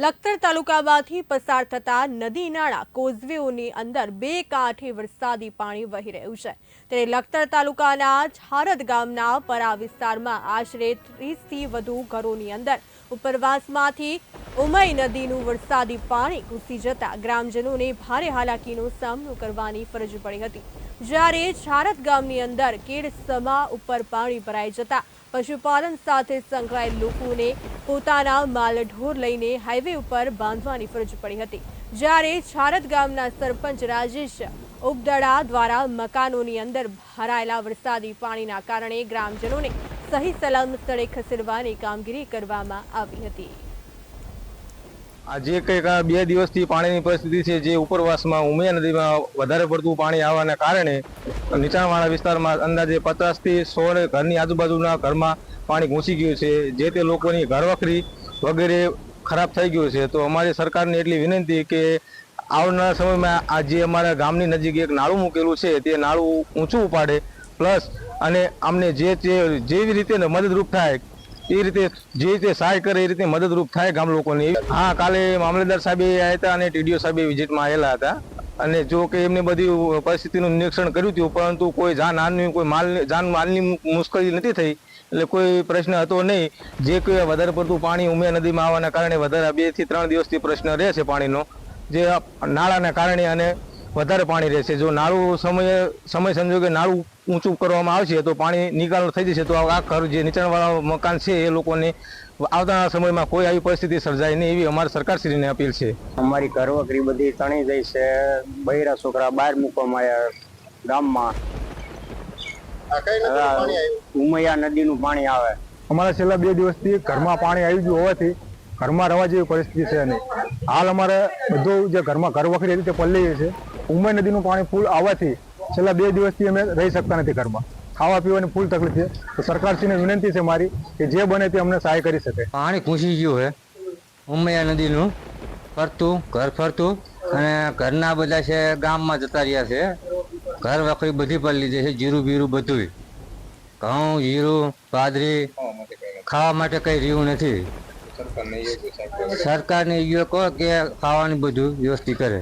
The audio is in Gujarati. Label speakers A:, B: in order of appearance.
A: લખતર તાલુકામાંથી પસાર થતા નદી નાળા કોઝવેઓની અંદર બે કાંઠે વરસાદી પાણી વહી રહ્યું છે. ત્યારે લખતર તાલુકાના છારદ ગામના પરા વિસ્તારમાં આશરે ત્રીસથી વધુ ઘરોની અંદર ઉપરવાસમાંથી ઉમઈ નદીનું વરસાદી પાણી ઘૂસી જતા ગ્રામજનોને ભારે હાલાકીનો સામનો કરવાની ફરજ પડી હતી. જ્યારે છારદ ગામની અંદર કેડસમા ઉપર પાણી ભરાઈ જતા પશુપાલન સાથે સંકળાયેલ લોકોને પોતાના માલઢોર લઈને હાઈવે ઉપર બાંધવાની ફરજ પડી હતી. જ્યારે છારદ ગામના સરપંચ રાજેશ ઉપદડા દ્વારા મકાનોની અંદર ભરાયેલા વરસાદી પાણીના કારણે ગ્રામજનોને સહી સલામત સ્થળે ખસેડવાની કામગીરી કરવામાં આવી હતી.
B: આજે કંઈક આ બે દિવસથી પાણીની પરિસ્થિતિ છે, જે ઉપરવાસમાં ઉમિયા નદીમાં વધારે પડતું પાણી આવવાના કારણે નીચાણવાળા વિસ્તારમાં અંદાજે પચાસથી સો ઘરની આજુબાજુના ઘરમાં પાણી ઘૂસી ગયું છે. જે તે લોકોની ઘરવખરી વગેરે ખરાબ થઈ ગયું છે. તો અમારી સરકારને એટલી વિનંતી કે આવનારા સમયમાં આ જે અમારા ગામની નજીક એક નાળું મૂકેલું છે, તે નાળું ઊંચું ઉપાડે. પ્લસ અને અમને જે જે જેવી રીતે મદદરૂપ થાય એ રીતે જે રીતે સહાય કરે એ રીતે મદદરૂપ થાય ગામ લોકોને. હા, કાલે મામલતદાર સાહેબે આવ્યા હતા અને ટીડીઓ સાહેબ વિઝિટમાં આવેલા હતા. અને જો કે એમને બધી પરિસ્થિતિનું નિરીક્ષણ કર્યું હતું, પરંતુ કોઈ જાન હાનની, કોઈ માલ, જાન માલની મુશ્કેલી નથી થઈ. એટલે કોઈ પ્રશ્ન હતો નહીં. જે કોઈ વધારે પડતું પાણી ઉમિયા નદીમાં આવવાના કારણે વધારે બેથી ત્રણ દિવસથી પ્રશ્ન રહે છે પાણીનો. જે નાળાના કારણે અને વધારે પાણી રહેશે. જો નાળું સમય સમય સંજોગે નાળું ઊંચું કરવામાં આવશે તો પાણી નિકાલ થઈ જશે તો આ ઘર જે નીચાણવાળા મકાન છે એ લોકોને આવતા સમયમાં કોઈ આવી પરિસ્થિતિ સર્જાય નહીં એવી અમારી સરકારશ્રીને અપીલ છે.
C: અમારી ઘરવકરી બધી તણી ગઈ છે. બૈરા છોકરા બહાર મૂકવામાં આવ્યા ગામમાં. ઉમૈયા નદીનું પાણી આવે.
D: અમારા છેલ્લા બે દિવસથી ઘરમાં પાણી આવી ગયું હોવાથી ઘરમાં રહેવા જેવી પરિસ્થિતિ છે નહીં. હાલ અમારે બધું જે ઘરમાં ઘર વખરી રીતે પલ્લી છે. ઉમય નદીનું પાણી ફૂલ આવવાથી છેલ્લા બે દિવસથી અમે રહી શકતા નથી ઘરમાં. ખાવા પીવાની ફૂલ તકલીફ છે. તો સરકારશ્રીને વિનંતી છે મારી કે જે બને તે અમને સહાય કરી શકે.
E: પાણી ઘૂસી ગયું હે ઉમૈયા નદીનું. ફરતું ઘર ફરતું અને ઘરના બધા છે ગામમાં જતા રહ્યા છે. ઘર વખરી બધી પડી લીધી છે જીરું બીરું બધું ઘઉં જીરું બાજરી ખાવા માટે કઈ રહ્યું નથી. સરકારને કહો કે ખાવાનું બધું વ્યવસ્થિત કરે.